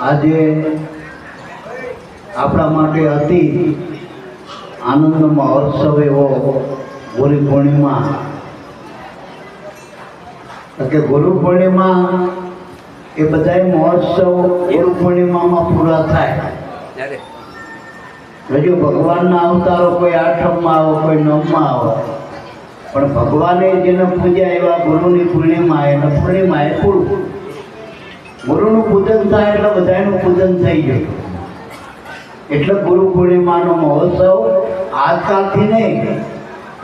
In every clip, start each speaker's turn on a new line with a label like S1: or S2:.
S1: આજે આપણા માટે અતિ આનંદનો મહોત્સવ એવો ગુરુ પૂર્ણિમા. કે ગુરુ પૂર્ણિમા એ બધાય મહોત્સવ ગુરુ પૂર્ણિમામાં પૂરા થાય. હજુ ભગવાનના અવતારો કોઈ આઠમમાં આવો કોઈ નવમાં આવો. પણ ભગવાને જેને પૂજ્યા એવા ગુરુની પૂર્ણિમા એને પૂર્ણિમા એ પૂરું. ગુરુનું પૂજન થાય એટલે બધાનું પૂજન થઈ ગયું. એટલે ગુરુ પૂર્ણિમાનો મહોત્સવ આજકાલથી નહીં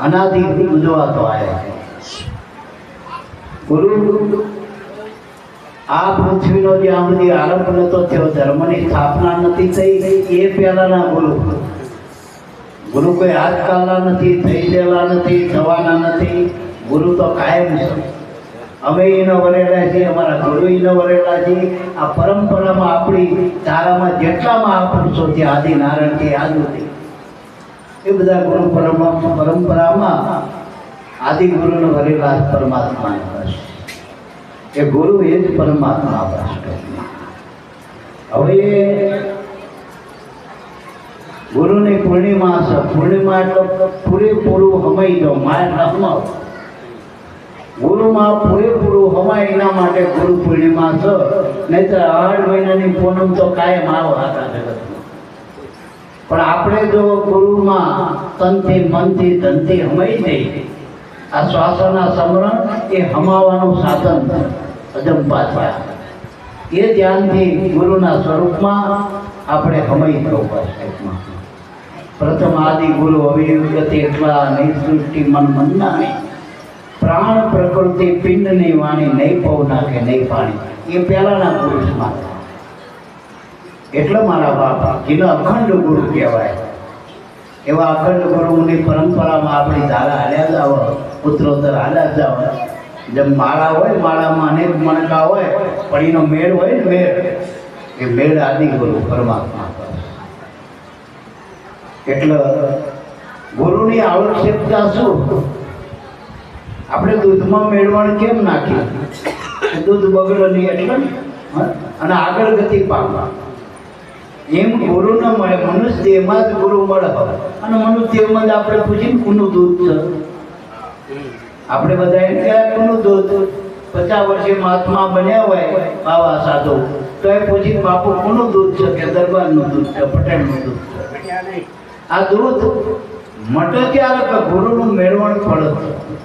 S1: અનાદિથી ઉજવાતો આવ્યો ગુરુ, આ પૃથ્વીનો જ્યાં સુધી આરંભ નતો થયો, ધર્મની સ્થાપના નથી થઈ, એ પહેલાના ગુરુ. ગુરુ કોઈ આજકાલના નથી, થઈ ગયેલા નથી, થવાના નથી, ગુરુ તો કાયમ છે. અમે એનો વરેલા છીએ, અમારા ગુરુ એનો વરેલા છીએ. આ પરંપરામાં આપણી ધારામાં જેટલા મહાપુરુષો છે આદિ નારાયણથી આજ સુધી એ બધા ગુરુ પરમા, પરંપરામાં આદિ ગુરુનો વરેલા પરમાત્મા એ ગુરુ એ જ પરમાત્મા હવે ગુરુની પૂર્ણિમા છે. પૂર્ણિમા એટલે પૂરેપૂરું હમાઈ દો માય રમવ ગુરુમાં પૂરેપૂરું હમાય એના માટે ગુરુ પૂર્ણિમા છે. નહીતર આઠ મહિનાની પૂનમ તો કાયમ આવો આખા પણ આપણે જો ગુરુમાં તનથી મનથી ધનથી હમાઈ જઈએ, આ શ્વાસના સમરણ એ હમાવાનું સાધન અજંપા છે એ ધ્યાનથી ગુરુના સ્વરૂપમાં આપણે હમાઈ જવું પડશે પ્રથમ આદિ ગુરુ અવિગતિ એટલા નિસૃષ્ટિ સૃષ્ટિ મન નહીં પ્રાણ પ્રકૃતિ પિંડની વાણી નહીં પવ નાખે, નહીં પાણી એ પહેલાના પુરુષમાં. એટલે મારા બાપા જેને અખંડ ગુરુ કહેવાય. એવા અખંડ ગુરુની પરંપરામાં આપણી ધારા હાલ્યા જાવ પુત્રોત્તર હાલ્યા જાવ જેમ માળા હોય, માળામાં અનેક મણકા હોય, પણ એનો મેળ હોય ને મેળ. એ મેળ આદિ ગુરુ પરમાત્મા એટલે ગુરુની આવશ્યકતા શું? આપણે દૂધમાં મેળવણ કેમ નાખીએ દૂધ બગડે નહીં એટલે? અને આગળ ગતિ પામવા. એમ ગુરુ ન મળે મનુષ્ય દેહમાં જ ગુરુ મળે અને મનુષ્ય દેહમાં જ આપણે પૂછીને કોનું દૂધ છે? આપણે બધા એમ કે કોનું દૂધ? પચાસ વર્ષે મહાત્મા બન્યા હોય બાવા સાધુ. તો એ પૂછીને બાપુ, કોનું દૂધ છે કે દરબારનું દૂધ છે, પટેલનું દૂધ છે? આ દૂધ મટે ત્યારે ગુરુનું મેળવણ ફળ છે.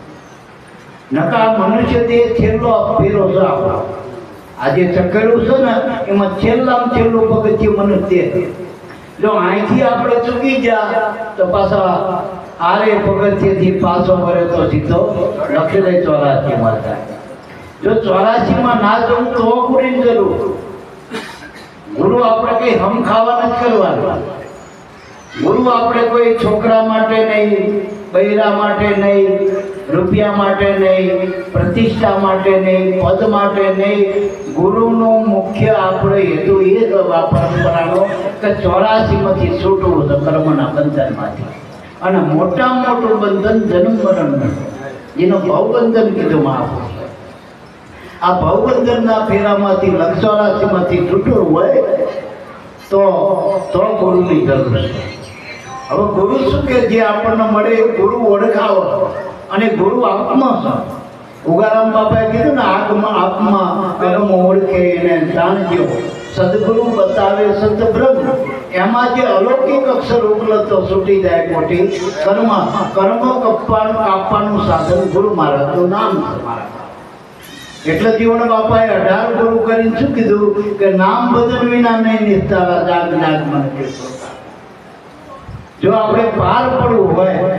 S1: નકા મનુષ્ય દેહ છેલ્લો ફેરો છે આપણો. આ જે ચકેલું છે ને, એમાં છેલ્લામાં છેલ્લું પગથિયું મનુષ્ય દેહ જો અહીંથી આપણે ચૂકી ગયા, તો પાછા આરે પગથિયેથી પાછો વળે તો સીધો લખેલે ચોરાસીમાં થાય. જો ચોરાસીમાં ના જવું તો ગુરુની જરૂર? ગુરુ આપણે કઈ હમ ખાવા નથી કરવાનું. ગુરુ આપણે કોઈ છોકરા માટે નહીં, બૈરા માટે નહીં રૂપિયા માટે નહીં, પ્રતિષ્ઠા માટે નહીં, પદ માટે નહીં. ગુરુનું મુખ્ય આપણો હેતુ એ જ પરંપરાનો કે ચોરાસીમાંથી છૂટવું તો કર્મના બંધનમાંથી. અને મોટામાં મોટું બંધન જન્મ મરણનું જેનો ભવબંધન કીધું મહાપુરુષે. આ ભવબંધનના ફેરામાંથી લક્ષોરાશીમાંથી છૂટવું હોય તો તો ગુરુની જરૂર છે. હવે ગુરુ શું કે? જે આપણને મળે એ ગુરુ ઓળખાવો. અને ગુરુ આત્મા. છે ઉગારામ બાપાએ કીધું ને, આગમાં આત્મા. કર્મ ઓળખે એને જાણજો. સદગુરુ બતાવે સદબ્રહ્મ એમાં જે અલૌકિક અક્ષર ઉપલબ્ધ છૂટી જાય મોટી. કર્મ કર્મ કપવાનું કાપવાનું સાધન ગુરુ મહારાજનું નામ છે એટલે જીવન બાપાએ અઢાર ગુરુ કરીને શું કીધું? કે નામ બદલ વિના નહીં નિસ્તારા જાગ જાગ મને જો આપણે પાર પડવું હોય,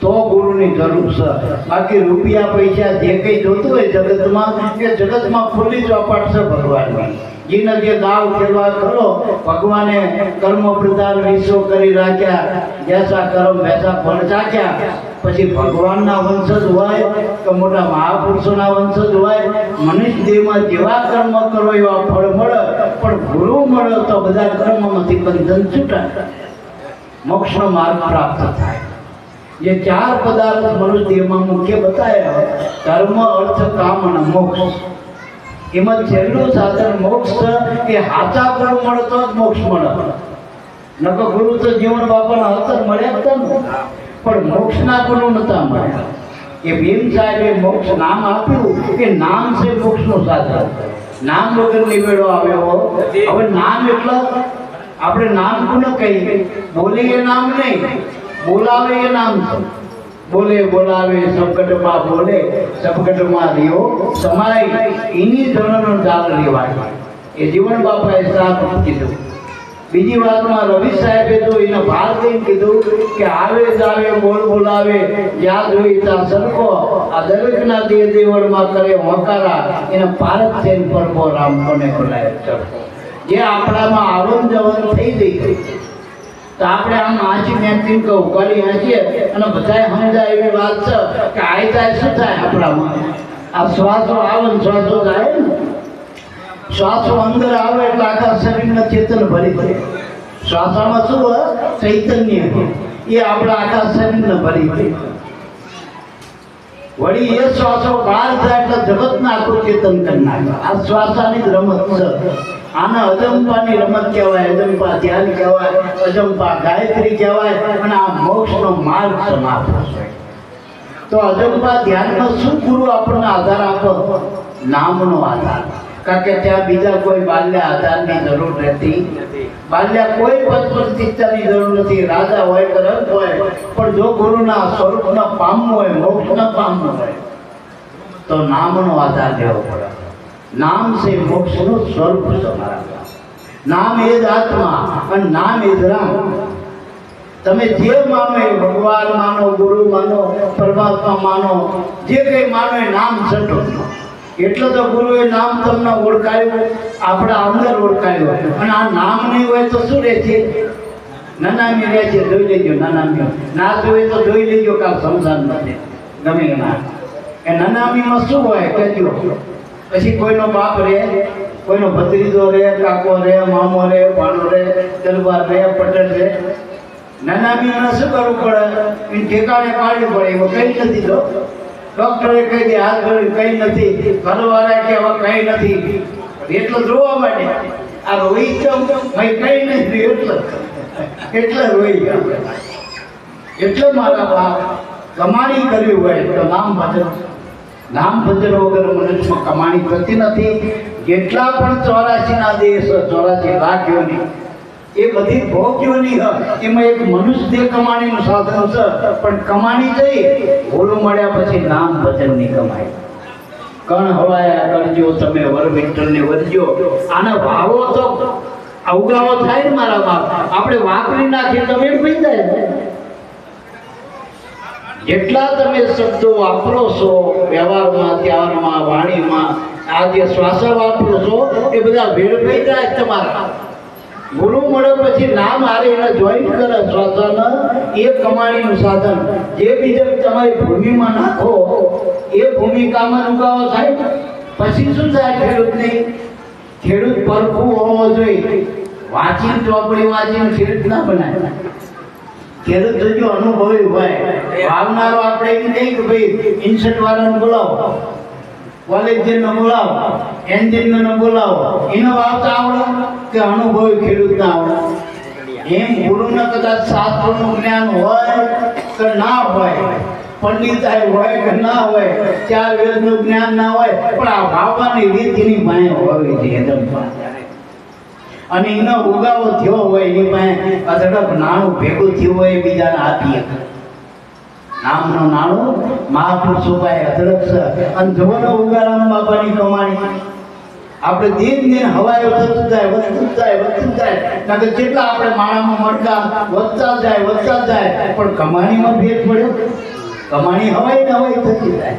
S1: તો ગુરુની જરૂર છે. બાકી રૂપિયા પૈસા જે કંઈ જોતું હોય જગતમાં એ જગતમાં ખુલ્લી ચોપાટ છે ભગવાનની. જેને જે દાવ ખેલવા કરો, ભગવાને કર્મ પ્રધાન વિશ્વ કરી રાખ્યા જેસા કર્મ વૈસા ફળ ચાખ્યા. પછી ભગવાનના વંશજ હોય કે મોટા મહાપુરુષોના વંશજ હોય, મનુષ્ય દેહમાં જેવા કર્મ કરો એવા ફળ મળે, પણ ગુરુ મળે તો બધા કર્મમાંથી બંધન છૂટા. મોક્ષનો માર્ગ પ્રાપ્ત થાય. જે ચાર પદાર્થ મનુષ્ય દેહમાં મુખ્ય બતાવ્યા ધર્મ, અર્થ, કામ અને મોક્ષ. એમાં છેલ્લું સાધન મોક્ષ એ હાચા ગુરુ મળે તો જ મોક્ષ મળે. નકો ગુરુ તો જીવન બાપાના હતા મળ્યા હતા ને. પણ મોક્ષના ગુરુ નતા મળ્યા. એ ભીમ સાહેબે મોક્ષ નામ આપ્યું કે નામ છે મોક્ષનું સાધન. નામ વગર નિવેડો આવ્યો હવે નામ એટલે આપણે નામ કોને કહીએ? બોલીએ નામ નહીં. બોલાવે એ નામ બોલે, બોલાવે, સંકટમાં બોલે, સંકટમાં રહ્યો. સમાય એની ધર્મનો ચાલ લેવાય. એ જીવન બાપાએ સાથ કીધું. બીજી વાતમાં રવિ સાહેબે તો એને ભાર દઈને કીધું કે આવે જાવે બોલ, બોલાવે. જ્યાં જોઈ ત્યાં સરખો, આ દરેકના દેહ દેવળમાં કરે હોકારા. એને ભારત થઈને રામ કોને બોલાય? ચડકો જે આપણામાં આવન જવન થઈ ગઈ તો આપણે આમ આંચી થી કહું કરી આંચીએ અને બધાએ સમજાય એવી વાત છે કે આય થાય શું થાય આપણામાં? આ શ્વાસો આવે ને શ્વાસો જાય ને. શ્વાસો અંદર આવે એટલે આખા શરીરને ચેતન ભરી દે શ્વાસોમાં શું હોય? ચૈતન્ય એ આપણા આખા શરીરને ભરી દે વળી એ શ્વાસો બહાર જાય એટલે જગતના આખું ચેતન કરી નાખે. આ શ્વાસાની જ રમત છે. આને અજંપાની રમત કહેવાય, અજંપા ધ્યાન કહેવાય, અજંપા ગાયત્રી કહેવાય, અને આ મોક્ષનો માર્ગ સમાપ્ત છે તો અજંપા ધ્યાનમાં શું ગુરુ આપણને આધાર આપો? નામનો આધાર. કારણ કે ત્યાં બીજા કોઈ બાલ્ય આધારની જરૂર રહેતી બાલ્ય કોઈ પદ પ્રતિષ્ઠાની જરૂર નથી. રાજા હોય કે રથ હોય, પણ જો ગુરુના સ્વરૂપના પામવું હોય, મોક્ષને પામવું હોય, તો નામનો આધાર લેવો પડે. નામ છે મોક્ષનું સ્વરૂપ છે નામ એ જ આત્મા અને નામ એ જ રામ. તમે જે માનો એ ભગવાન માનો, ગુરુ માનો, પરમાત્મા માનો, જે કંઈ માનો એ નામ છટો એટલે તો ગુરુએ નામ તમને ઓળખાયું, આપણા અંદર ઓળખાયું. અને આ નામ નહીં હોય તો શું રહે છે? નાનામી રહે છે, જોઈ લેજો નાનામી. ના જોઈએ તો જોઈ લેજો કાલ સમજાન નથી. ગમે ના એ નાનામીમાં શું હોય? કહેજો પછી કોઈનો બાપ રહે કોઈનો ભત્રીજો રહે કાકો રહે મામો રહે ભાણો રહે તલવાર રહે પટેલ રહે નાનામીમાં શું કરવું પડે? એ ઠેકાણે પાડવી પડે, એમાં કંઈ નથી તો. ડોક્ટરે કહી દે, હાથ જોડી કંઈ નથી, ઘરવાળા કે હવે કંઈ નથી. એટલો જોવા માટે, આ રોઈ જાઉં, ભાઈ કંઈ નથી, એટલે. એટલે રોઈ ગયા. એટલે મારા બાપ કમાણી કરવી હોય, તો નામ ભજન નામ ભજન વગર મનુષ્યમાં કમાણી થતી નથી. જેટલા પણ ચોરાશીના દેશ ચોરાશી લાખ એ બધી ભોગ્યોની એમાં એક મનુષ્ય દેહ કમાણીનું સાધન છે પણ કમાણી જઈ ઓલું મળ્યા પછી નામ ભજનની કમાઈ. કણ હવાયા કરજો, તમે વર વિઠ્ઠલને વધજો. આના ભાવો તો અવગાવો થાય ને મારા બાપ. આપણે વાપરી નાખીએ તમે થઈ જાય. ને. જેટલા તમે શબ્દો વાપરો છો વ્યવહારમાં ત્યારમાં વાણીમાં આ જે શ્વાસ વાપરો છો, એ બધા વેડફાઈ જાય તમારા. ગુરુ મળે પછી નામ હારે એને જોઈન કરે શ્વાસોને, એ કમાણીનું સાધન. જે બીજે તમારી ભૂમિમાં નાખો, એ ભૂમિકામાં ઉગાવો થાય પછી શું થાય ખેડૂતની? ખેડૂત પરખું હોવો જોઈએ. વાંચીને ચોપડી વાંચીને ખેડૂત ના બનાય. ખેડૂત જોજો અનુભવી એમ નહીં કે ભાઈ ઇન્સર્ટ જ્ઞાન હોય કે ના હોય પંડિતાઈ હોય કે ના હોય, ચાર વેદનું જ્ઞાન ના હોય, પણ આ વાવવાની રીત એની માય હોવી જોઈએ અને એનો ઉગાવો થયો હોય એની પાસે અધડક નાણું ભેગું થયું હોય, એ બીજાને આપીએ નામનો નાણું મહાપુરુષો પાસે અધડક છે. અને જવાનો ઉગારામ બાપાની કમાણી. આપણે દિન દિન હવાયો થતું જાય, વધતું જાય વધતું જાય. કારણ કે જેટલા આપણે માણામાં મડકા વધતા જાય વધતા જાય. પણ કમાણીમાં ભેદ પડ્યો. કમાણી હવાઈ ને હવાઈ થતી જાય.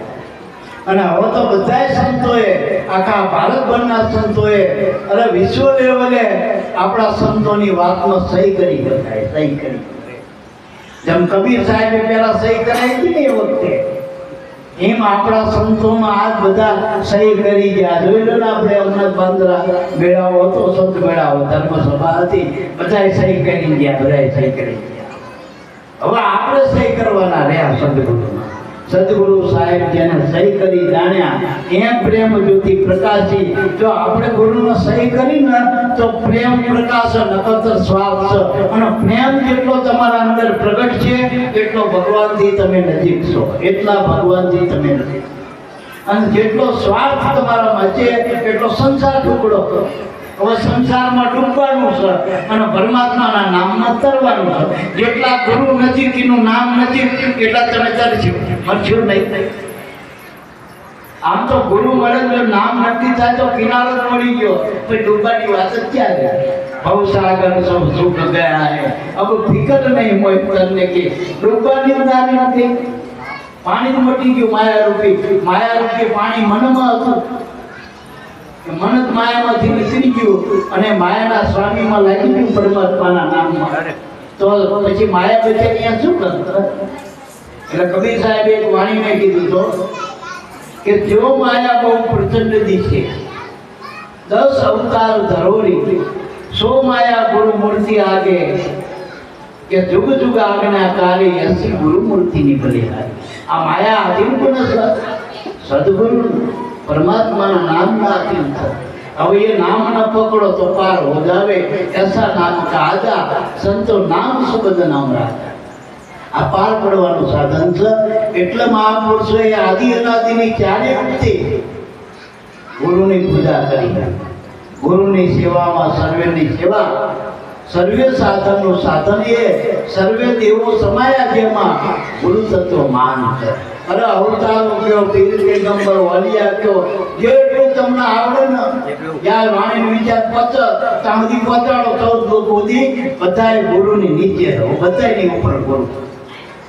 S1: અને હવે તો બધાય સંતોએ, આખા ભારતભરના સંતોએ, અરે વિશ્વ લેવલે આપણા સંતોની વાતનો સહી કરી બતાય સહી કરી જેમ કબીર સાહેબે પહેલા સહી કરાવી હતી ને એ વખતે, એમ આપણા સંતોમાં આજ બધા સહી કરી ગયા. જોઈ લો ને આપણે હમણાં બાંદ્રા મેળાવો હતો, સંત ધર્મ સભા હતી બધાએ સહી કરી ગયા, બધાય સહી કરી ગયા. હવે આપણે સહી કરવાના રહ્યા સદગુરુમાં સદગુરુ સાહેબ જેને સહી કરી જાણ્યા, એમ પ્રેમ જ્યોતિ પ્રકાશી. જો આપણે ગુરુનો સહી કરી ને, તો પ્રેમ પ્રકાશ નકતર સ્વાર્થ. છે અને પ્રેમ જેટલો તમારા અંદર પ્રગટ છે, એટલો ભગવાનથી તમે નજીક છો. એટલા ભગવાનથી તમે નજીક અને જેટલો સ્વાર્થ તમારામાં છે, એટલો સંસાર ટુકડો કરો. હવે સંસારમાં ડૂબવાનું છે અને પરમાત્માના નામમાં તરવાનું છે. જેટલા ગુરુ નજીક, એનું નામ નજીક, એટલા તમે તરજો મરજો નહીં આમ તો ગુરુ મળે જો નામ નથી થાય તો કિનારો જ મળી ગયો. પછી ડૂબવાની વાત જ ક્યાં રહી ભવસાગર સૌ સુખ ગયા. હે અબ ફિકર નહીં મોય તને કે. ડૂબવાની દારી નથી. પાણી મટી ગયું માયા રૂપી માયા રૂપી પાણી મનમાં હતું. મન જ માયામાંથી નીકળી ગયું અને માયાના સ્વામીમાં લાગી ગયું પરમાત્માના નામમાં. તો પછી માયા બચે અહીંયા શું કરતા એટલે કબીર સાહેબે એક વાણીને કીધું તો કે જો માયા બહુ પ્રચંડ દિશે દસ અવતાર ધરોરી સો માયા ગુરુ મૂર્તિ આગે કે જુગ જુગ આજ્ઞાકારી એસી ગુરુ મૂર્તિની ભલે આ માયા આધીન પણ સદગુરુ. પરમાત્માના નામના આધીન થો હવે એ નામ ન પકડો તો પાર જાવે એસા નામ કાદા, સંતો નામ સુબદ નામ રાખે. આ પાર પડવાનું સાધન છે. એટલે મહાપુરુષોએ આદિ અનાદિની ચારે વખતે ગુરુની પૂજા કરી ગુરુની સેવામાં સર્વેની સેવા. સર્વે સાધનનું સાધન એ. સર્વે દેવો સમાયા જેમાં ગુરુ તત્વ માન છે અરે અવતારો ઉપયોગ તીર્થ પેગંબર વાલી આપ્યો જેટલું તમને આવડે ને, યાર વાણી વિચાર પચ તામદી પચાડો, ચૌદ ગોદી બધાય ગુરુની નીચે રહો, બધાયની ઉપર ગુરુ.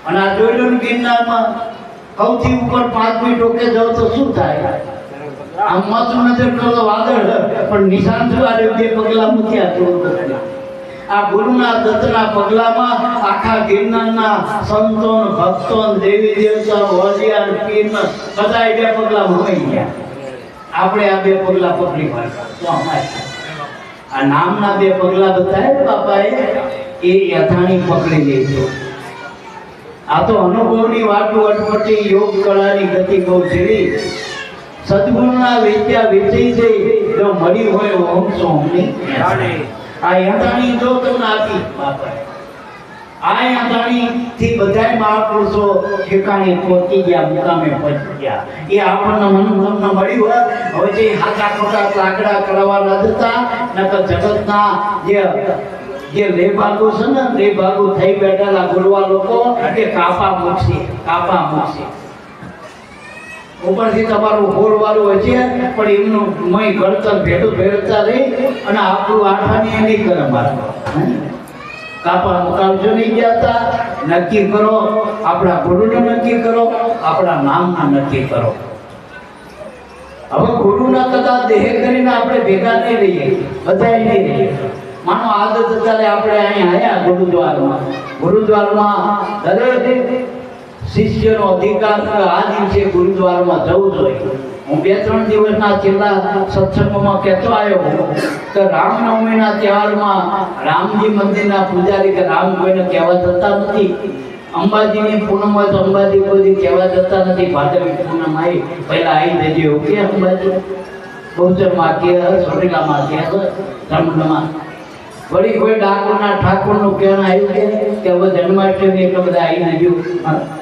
S1: અને આ જોઈલું ગિરનારમાં, સૌથી ઉપર પાંચમી ટોકે જાવ તો શું થાય? આમ તો નજર કરો વાદળ, પણ નિશાન શું આ બે પગલા મૂક્યા તો. આ ગુરુના દત્તના પગલામાં આખા ગિરનારના સંતો ને ભક્તો દેવી દેવતા વલિયા ને પીર બધા બે પગલા ભમાઈ ગયા. આપણે આ બે પગલા પકડી પાડ્યા તો અમારે આ નામના બે પગલા બતાવ્યા બાપાએ, એ યથાણી પકડી લીધો આ તો અનુભવની વાટુ અટપટી યોગ કળાની ગતિ બહુ જેવી સદગુણના વેચ્યા વિચી જઈ જો મળી હોય ઓમ સોમની. આ યંત્રાણી જો તમને આપી બાપાએ. આ યંત્રાણી થી મહાપુરુષો ઠેકાણે પહોંચી ગયા, મુકામે પહોંચી ગયા. એ આપણને મનોમન મળ્યું હવે જે હાથા ખોટા લાકડા કરવાના હતા, નકર જગતના જે જે લેભાગો છે ને, લેભાગો થઈ બેઠેલા ગુરવા લોકો, એ કાપા મૂકશે કાપા મૂકશે. ઉપરથી તમારું હોળ વાળું હશે પણ એમનું મય ગળતર ભેટું ભેળતા રહી અને આપણું આઠાની એ નહીં કરે મારે કાપા મુકાવજો નહીં જતા નક્કી કરો, આપણા ગુરુને નક્કી કરો, આપણા નામના નક્કી કરો. હવે ગુરુના કદાચ દેહ કરીને આપણે ભેગા નહીં રહીએ બધા નહીં રહીએ. માનો આદત અત્યારે આપણે અહીંયા આવ્યા ગુરુદ્વારમાં. ગુરુદ્વારમાં દરેક શિષ્યનો અધિકાર આ દિવસે ગુરુદ્વારામાં જવું જોઈએ હું બે ત્રણ દિવસના છેલ્લા સત્સંગોમાં કહેતો આવ્યો કે રામનવમીના તહેવારમાં રામજી મંદિરના પૂજારી કે રામ કોઈને કહેવા જતા નથી. અંબાજીની પૂનમ હોય તો અંબાજી કોઈ કહેવા જતા નથી. ભાદરવી પૂનમ આવી પહેલા આવી જજો. કે અંબાજી? બહુચરમાં કે સોટેલામાં કે રમણમાં વળી કોઈ ડાકોરના ઠાકોરનું કહેવાનું આવ્યું કે હવે જન્માષ્ટમી એટલે બધા આવી ગયું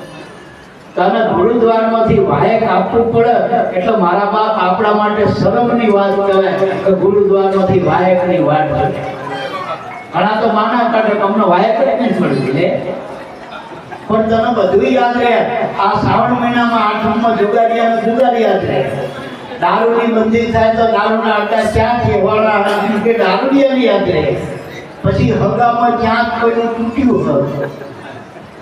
S1: તને ગુરુદ્વારમાંથી વાયક આપવું પડે, એટલે મારા બાપ આપણા માટે શરમની વાત કહેવાય કે ગુરુદ્વારમાંથી વાયકની વાત કરે. ઘણા તો માના કાઢે અમને વાયક જ નથી મળતી લે. પણ તને બધું યાદ રહે. આ શ્રાવણ મહિનામાં આઠમમાં જુગાડિયા જુગાડી યાદ રહે દારૂની બંધી થાય તો દારૂના અડ્ડા ક્યાં છે વાળા કે દારૂડિયાની યાદ રહે. પછી હગામાં ક્યાંક કોઈનું તૂટ્યું હોય.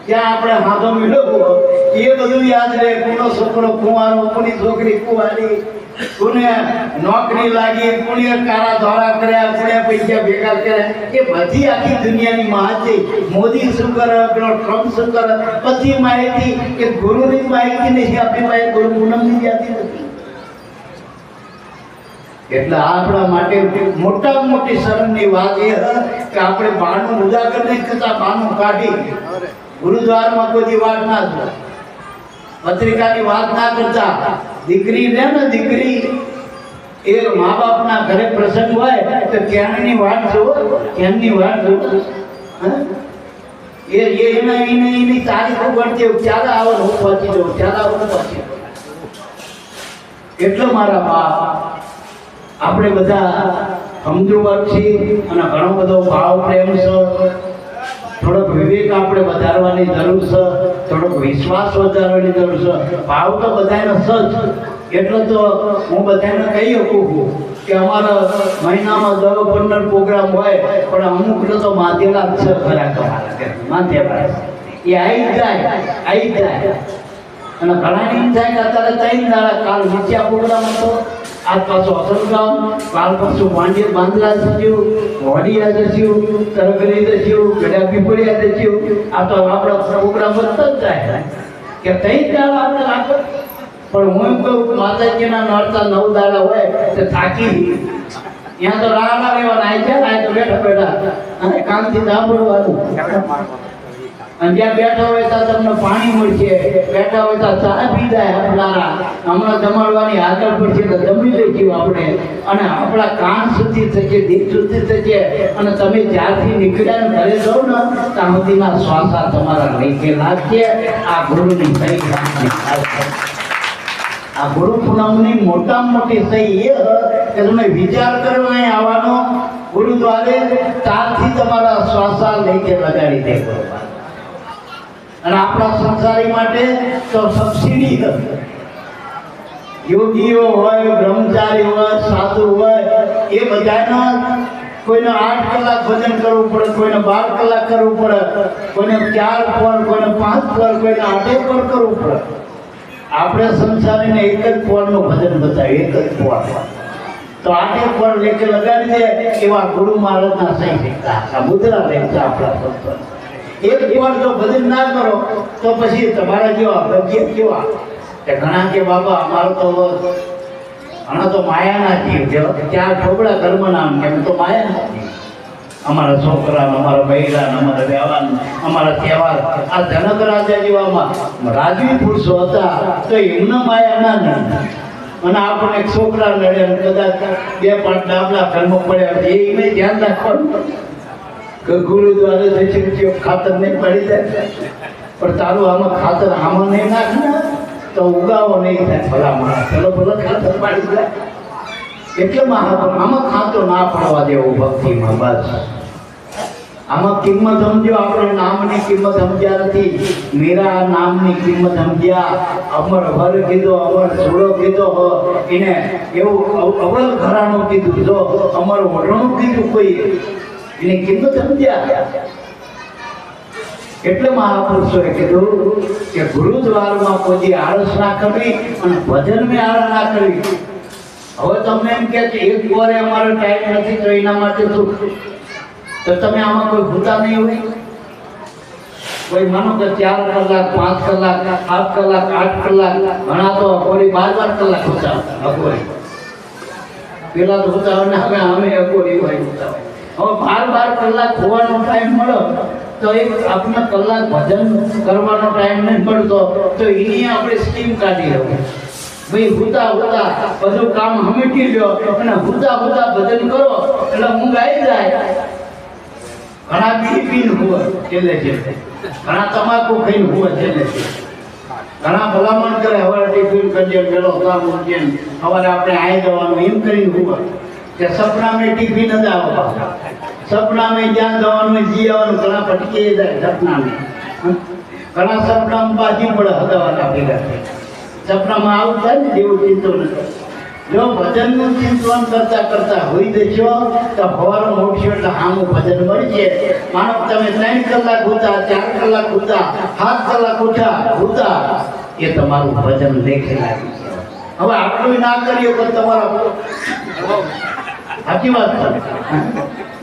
S1: ત્યાં આપણે હાથો મેળવવો એ બધું યાદ રહે. કોનો છોકરો કુંવારો, કોની છોકરી કુંવારી? કોને નોકરી લાગી કોને કારા ધોરા કર્યા કોને પૈસા ભેગા કર્યા? એ બધી આખી દુનિયાની માહિતી મોદી શું કરે ટ્રમ્પ શું કરે બધી માહિતી એ ગુરુની માહિતી નથી આપણી પાસે ગુરુ પૂનમની યાદી નથી. એટલે આપણા માટે મોટા મોટી શરમની વાત એ કે આપણે બાનું ઉજાગર નહીં કરતા બાનું કાઢી. ગુરુદ્વારમાં કોઈ વાત ના થાય. પત્રિકાની વાત ના કરતા દીકરી રહે ને દીકરી, એ મા બાપના ઘરે પ્રસંગ હોય તો ક્યાંની વાત જુઓ ક્યાંની વાત હા? એ એના, એને, એની તારીખ પડતી ક્યારે આવો હું પહોંચી જાઉં, ક્યારે આવો હું પહોંચી એટલો મારા બાપ. આપણે બધા સમજુ વર્ગ છીએ અને ઘણો બધો ભાવ, પ્રેમ છે થોડોક વિવેક આપણે વધારવાની જરૂર છે, થોડોક વિશ્વાસ વધારવાની જરૂર છે. ભાવ તો બધાને સજ એટલે તો હું બધાને કહી શકું છું કે અમારા મહિનામાં દસ પંદર પ્રોગ્રામ હોય, પણ અમુક તો માધેલા જ છે ખરા માધેલા એ આવી જાય આવી જાય. અને ઘણાની કે અત્યારે ત્રણ દાડા કાલ નીચે પ્રોગ્રામ હતો? આજ પાછો ગામ કાલ પાછું માંડ્ય બાંધલા થયું વડિયા થયું તરગરી થયું ગડા પીપળિયા થયું. આ તો આપણા પ્રોગ્રામ વધતો જ જાય કે તઈ દાડા આપણે રાખો. પણ હું એમ કહું માતાજીના નડતા નવ દાડા હોય તે થાકી. ત્યાં તો રાણા રહેવા આવી જાય ને આ તો બેઠા બેઠા. અને કામથી સાંભળવાનું અને જ્યાં બેઠા હોય ત્યાં તમને પાણી મળશે બેઠા હોય ત્યાં ચા પી જાય આપણારા હમણાં જમાડવાની આગળ પડશે તો જમી લઈશું આપણે. અને આપણા કાન સુધી થશે, દિલ સુધી થશે. અને તમે જ્યારથી નીકળ્યા ઘરે જાઓ ને, ત્યાં સુધીના શ્વાસા તમારા લેખે લાગશે. આ ગુરુની સહી આ ગુરુ પૂનમની મોટામાં મોટી સહી એ કે તમે વિચાર કરો નહીં આવવાનો, ગુરુદ્વારે ત્યારથી તમારા શ્વાસા લેખે લગાડી દે અને આપણા સંસારી માટે તો સબસિડી હતી યોગીઓ હોય, બ્રહ્મચારી હોય, સાધુ હોય, એ બધાના કોઈને આઠ કલાક ભજન કરવું પડે, કોઈને બાર કલાક કરવું પડે, કોઈને ચાર પર, કોઈને પાંચ પર, કોઈને આઠે પર કરવું પડે. આપણે સંસારીને એક જ પોળનું ભજન બતાવ્યું એક જ પોળ. તો આઠે પોળ લેખે લગાડી દે, એવા ગુરુ મહારાજના શીખતા આ મુદ્રા લેખતા આપણા સંતો એક પણ જો ભજન ના કરો, તો પછી તમારા જેવા ભજ્ય કેવા? કે ઘણા કે બાબા અમારો તો ઘણા તો માયાના જીવ છે. ચાર ઠોકડા કર્મના કેમ તો માયાના અમારા છોકરા, અમારા બૈરા અમારા વ્યવહાર, અમારા તહેવાર, આ જનક રાજા જેવામાં રાજવી પુરુષો હતા, તો એમના માયા ના અને આપણે એક છોકરા નડે કદાચ બે પાંચ ડાબલા કર્મ પડ્યા એ ધ્યાન રાખવાનું. ગુરુદ્વારે જશે કે ખાતર નહીં પડી જાય. પણ તારું આમાં ખાતર આમાં નહીં નાખ ને તો ઉગાવો નહીં થાય ભલા માણસ ચલો ભલે ખાતર પાડી જાય. એટલે મહાત્મા આમાં ખાતો ના પાડવા દેવો ભક્તિમાં બસ. આમાં કિંમત સમજો આપણે નામની કિંમત સમજ્યા નથી. મીરા નામની કિંમત સમજ્યા. અમર વર કીધો, અમર સુડો કીધો એને એવું અવ- અવલ ઘરાણું કીધું, જો અમર વરણું કીધું કોઈ. એની કિંમત સમજ્યા એટલે મહાપુરુષોએ કીધું કે ગુરુદ્વારમાં કોઈ આળસ ના કરવી અને ભજન મેં આળસ ના કરવી. હવે તમને એમ કે એક વારે અમારો ટાઈમ નથી તો એના માટે શું? તો તમે આમાં કોઈ ભૂતા નહીં હોય? કોઈ માનો કે ચાર કલાક, પાંચ કલાક આઠ કલાક આઠ કલાક, ઘણા તો અકોરી બાર બાર કલાક હોતા અકોરી પેલા તો હોતા હવે અમે અકોરી હોય હોતા હવે બાર બાર કલાક હોવાનો ટાઈમ મળ્યો, તો એક આપણે કલાક ભજન કરવાનો ટાઈમ નહીં મળતો, તો એની આપણે સ્કીમ કાઢી લેવું. ભાઈ હુતા હુતા બધું કામ હમેટી લ્યો અને હુતા હુતા ભજન કરો, એટલે ઊંઘ આવી જાય. ઘણા બીડી પીને હુવે છેલ્લે છેલ્લે. ઘણા તમાકુ ખાઈને હુવે છેલ્લે છેલ્લે. ઘણા ભલામણ કરે, હવારે ટિફિન કરજે પેલો ઉઠીએ. આપણે આઈ જવાનું, એમ કરીને હુવે. કે સપનામાં ટીવી ન આવે સપના સપનામાં જ્યાં જવાનું જી આવવાનું, ઘણા ભટકી જાય સપનામાં. ઘણા સપનામાં બાજી પડે હદાવાના ભેગા. સપનામાં આવું થાય ને જેવું ચિંતો નથી જો ભજનનું ચિંતન કરતા કરતા હોઈ દેશો તો હવારો મોટશો એટલે આમું ભજન મળી માનો માણસ તમે ત્રણ કલાક ઉતા ચાર કલાક ઉતા સાત કલાક ઉઠા ઉતા એ તમારું ભજન લેખે લાગી છે. હવે આટલું ના કરીએ પણ તમારા સાચી વાત છે.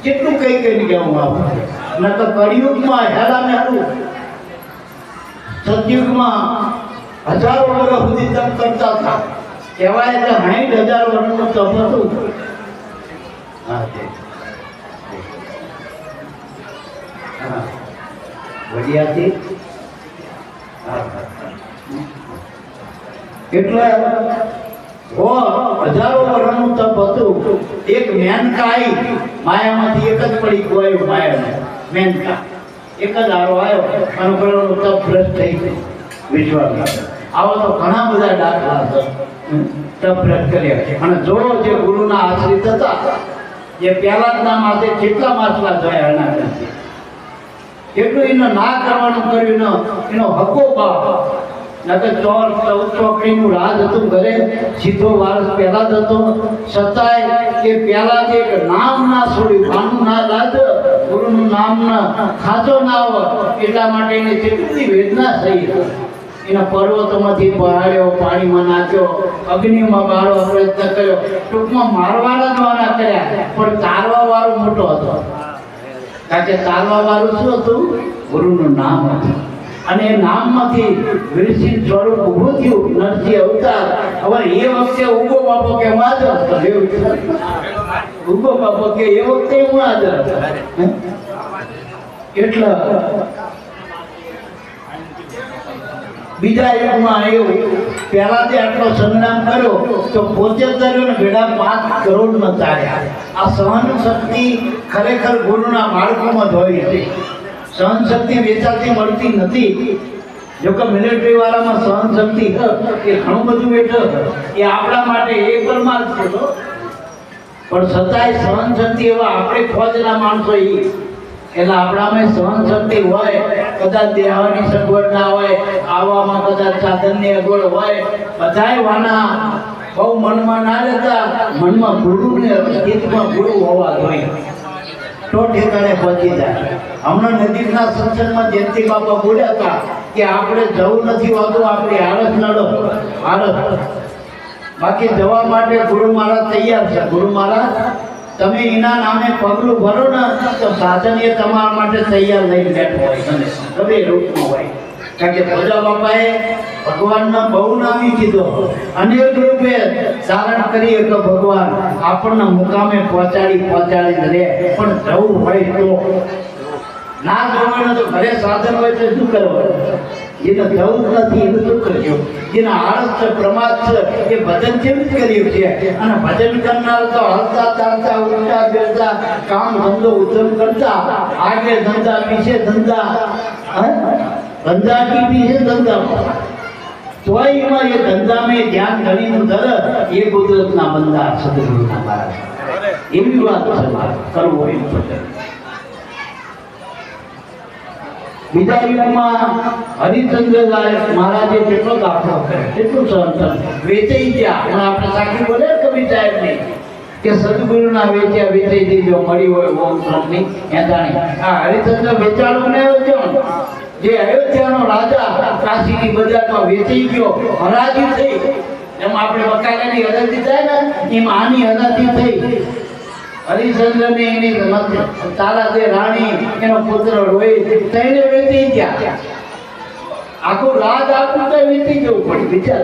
S1: કેટલું કઈ કઈ કેવું આપણે ન તો કળિયુગમાં હેરા ને હારું સતયુગમાં હજારો વર્ષ સુધી તપ કરતા હતા કહેવાય કે સાઠ હજાર વર્ષનું તપ હતું. હા. હા. વડિયાથી હા, હા, હા. એટલે ઓ, હજારો વર્ષનું તપ હતું. એક મેનકાઈ માયામાંથી એક જ પડી ગયો માયામાં મેનકા. એક જ આરો આવ્યો. અને તપ ભ્રષ્ટ થઈ ગયો. વિશ્વાસ આવા તો ઘણા બધા દાખલા છે તપ ભ્રષ્ટ કર્યા છે. અને જો જે ગુરુના આશ્રિત હતા પહેલા જ ના માથે કેટલા માછલા જોયા એના કરતી. એટલું એને ના કરવાનું કર્યું એનો હકો બાપ નકર ચોર ચૌદ ચોકડીનું રાજ હતું સીધો વારસ પહેલા જ હતો. છતાંય એ પહેલા જે નામ ના છોડ્યું. માનું ના રાજ, ગુરુનું નામ ના ખાતો ના હોય. એટલા માટે એને કેટલી વેદના થઈ. એના પર્વતોમાંથી પહાડ્યો, પાણીમાં નાખ્યો અગ્નિમાં બાળવા પ્રયત્ન કર્યો. ટૂંકમાં મારવાના વાના કર્યા. પણ તારવા વાળો મોટો હતો. કારણ કે તારવા વાળું શું હતું? ગુરુનું નામ હતું. અને નામમાંથી વિરસિંહ સ્વરૂપ ઊભું થયું, નરસિંહ અવતાર. હવે એ વખતે ઉગો બાપો કે હું હાજર હતો બાપો કે એ વખતે હું? હાજર હતો એટલે બીજા યુગમાં એવું પહેલા જે આટલો સંગ્રામ કર્યો, તો પોતેતર ભેડા પાંચ કરોડ ન તાર્યા આ સહન શક્તિ ખરેખર ગુરુના બાળકોમાં જ હોય છે. સહન શક્તિ વેચાતી મળતી નથી. જો કે મિલિટરી વાળામાં સહન શક્તિ એ ઘણું બધું બેઠો એ આપણા માટે એ પરમાર્થ છે. પણ છતાંય સહન શક્તિ એવા આપણે ફોજના માણસો એ એટલે આપણામાં સહન શક્તિ હોય, કદાચ દેહાની સગવડ ના હોય આવવામાં કદાચ સાધનની અગવડ હોય, બધાય વાના બહુ મનમાં ના રહેતા, મનમાં ગુરુને અસ્તિત્વમાં ગુરુ હોવા જોઈએ. તો ઠેકાણે પહોંચી જાય. હમણાં નજીકના સત્સંગમાં જયંતિ બાપા બોલ્યા હતા કે આપણે જવું નથી હોતું આપણી આળસ નડો. આળસ. બાકી જવા માટે ગુરુ મહારાજ તૈયાર છે. ગુરુ મહારાજ, તમે એના નામે પગલું ભરો ને તો સાધન એ તમારા માટે તૈયાર લઈને બેઠો હોય. તમે ગમે રૂપમાં હોય. કારણ કે ભોજા બાપાએ ભગવાનના બહુ નામી કીધો. અનેક રૂપે ચારણ કરીએ તો ભગવાન. આપણને મુકામે પહોંચાડી પહોંચાડી રહે પણ જવું હોય તો ના જવાનું તો ઘરે સાધન હોય તો શું કરવું? જેને જવું નથી, એનું શું કરજો જેના આળસ છે, પ્રમાદ છે, એ ભજન કેમ કર્યું છે? અને ભજન કરનાર તો હલતા ચાલતા ઉલટા બેલતા કામ ધંધો ઉદ્યમ કરતા, આગે ધંધા, પીછે ધંધા. હે? ધંધા કી પીછે ધંધા તોય એમાં એ ધંધામાં ધ્યાન ધણીનું ધર એ કુદરતના બંદા સદગુરુના મહારાજ એવી વાત છે કરવું હોય તો બીજા યુગમાં હરિચંદ્ર મહારાજે કેટલો દાખલો કર્યો? કેટલું સંતન વેચાઈ ગયા. પણ આપણે સાખી બોલે ને કવિ સાહેબ નહીં કે સદગુરુના વેચ્યા વેચાઈ દીધો મળી હોય ઓમ સ્વામી જાણી, આ હરિચંદ્ર વેચાણું ને વેચાણ જે અયોધ્યાનો રાજા કાશીની બજારમાં વેચી ગયો હરાજી થઈ. એમ આપણે બકાલાની હરાજી થાય ને એમ આની હરાજી થઈ. હરિચંદ્રને એની તારા જે રાણી એનો પુત્ર રોહિત તેને વેચી ગયા. આખું રાજ આખું તો વેચી જવું પડે વિચાર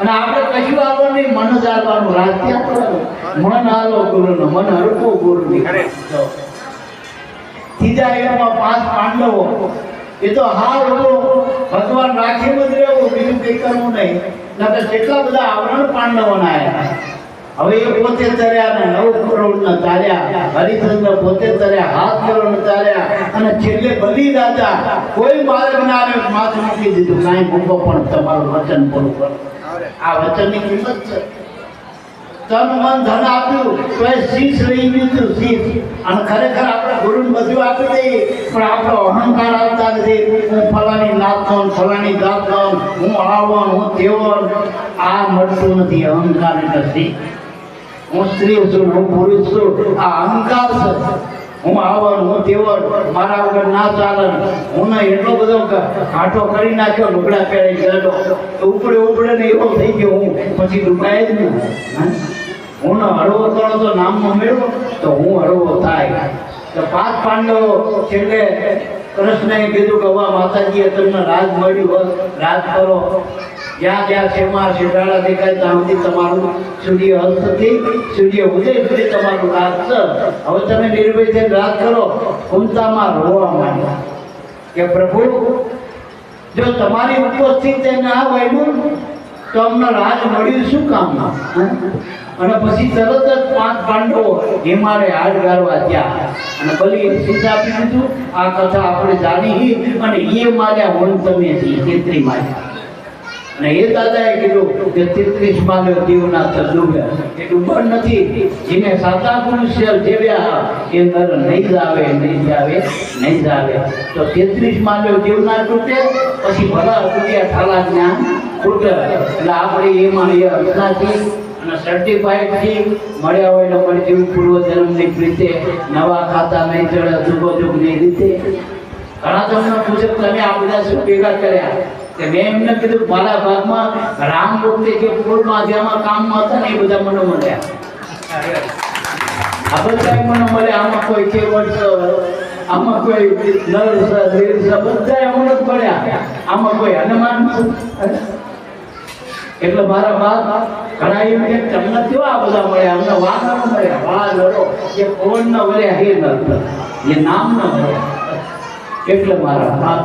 S1: અને આપણે કશું આવવાનું મન જ આવવાનું રાજ ક્યાં કરવાનું. મન આલો ગુરુનો મન હરકો ગુરુની. ત્રીજા એમાં પાંચ પાંડવો. એ તો હાર હતો ભગવાન રાખી જ રહેવું, બીજું કંઈ કરવું નહીં. નકર કેટલા બધા આવરણ પાંડવોના આવ્યા. હવે એ પોતે તર્યા ને નવ કરોડ ના તાર્યા હરિચંદ્ર પોતે તર્યા હાથ કરોડ ના તાર્યા અને છેલ્લે બલી દાદા કોઈ માર્ગ ના આવે માથું મૂકી દીધું. કાંઈ ભૂખો પણ તમારું વચન પૂરું કરો. આ વચનની કિંમત છે. તન મન ધન આપ્યું, તો એ શીશ લઈ હતું શીશ. અને ખરેખર આપણે ગુરુને બધું આપી દઈએ પણ આપણો અહંકાર આવતા નથી. હું ફલાણી નાતનો ફલાણી જાતનો હું આવન હું તેવન આ મળતું નથી અહંકાર નથી હું સ્ત્રી છું, હું પુરુષ છું. આ અહંકાર છે. હું આવડ, હું તેવડ, મારા વગર ના ચાલન. હું ને એટલો બધો કાંઠો કરી નાખ્યો, લુગડા પહેરી ગયેલો. તો ઉપડે ઉપડે ને એવો થઈ ગયો હું. પછી ડૂબાય જ નહીં. હું? ને હળવો કરો તો નામમાં મેળવો. તો હું હળવો થાય. તો પાંચ પાંડવો છેલ્લે કૃષ્ણએ કીધું કે, વાહ, માતાજીએ તમને રાજ મળ્યું રાજ કરો. જ્યાં જ્યાં શેમાં શેડાળા દેખાય, ત્યાં સુધી તમારું સૂર્ય અસ્તથી ઉદય સુધી તમારું રાજ છે હવે તમે રાજ કરો કુંતામાં રોવા માંડ્યા. કે પ્રભુ, જો તમારી ઉપસ્થિતિ ના તો અમને રાજ મળ્યું શું કામમાં? અને પછી તરત જ પાંચ પાંડવો હિમાલય હાડ ગાળવા ગયા. અને બલી સીધા આપી દીધું, આ કથા આપણે જાણી અને એ માર્યા હું તમે છીએ તેત્રી માર્યા અને એ દાદાએ કીધું કે તેત્રીસ માલ્યો દીવના તર એટલું બળ નથી, જેને સાતા પુરુષ જેવ્યા એ નર નહીં જ નહીં જ નહીં જ તો તેત્રીસ માલ્યો દીવના તૂટે, પછી ભલા તૂટ્યા ઠાલા જ્ઞાન તૂટે. એટલે આપણે એમાં એ અર્થાથી અને સર્ટિફાઈડથી મળ્યા હોય ને પણ જેવી પૂર્વ જન્મની રીતે નવા ખાતા નહીં ચડે નહીં રીતે. ઘણા તમને પૂછે, તમે આ બધા શું ભેગા કર્યા? મેં એમને કીધું મારા ભાગમાં રામ વખતે જે જેમાં કામમાં હતા ને એ બધા મને મળ્યા. આ બધા મને મળ્યા. આમાં કોઈ કેવટ આમાં કોઈ નર બધા બધાય મળ્યા. આમાં કોઈ હનુમાન એટલે મારા બાપ ઘણા એમ કે તમને કેવા બધા મળ્યા? અમને ન મળ્યા. વાહ લડો પવન ન મળ્યા હે નર. એ નામ ન મળ્યા. એટલે મારા બાપ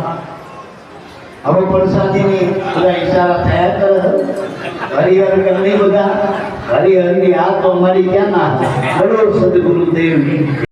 S1: હવે પરસાદીની બધા ઈશારા થયા કરે હરિહર કરી બધા હરિહરની આ તો અમારી ક્યાં ના બોલો સદગુરુ દેવની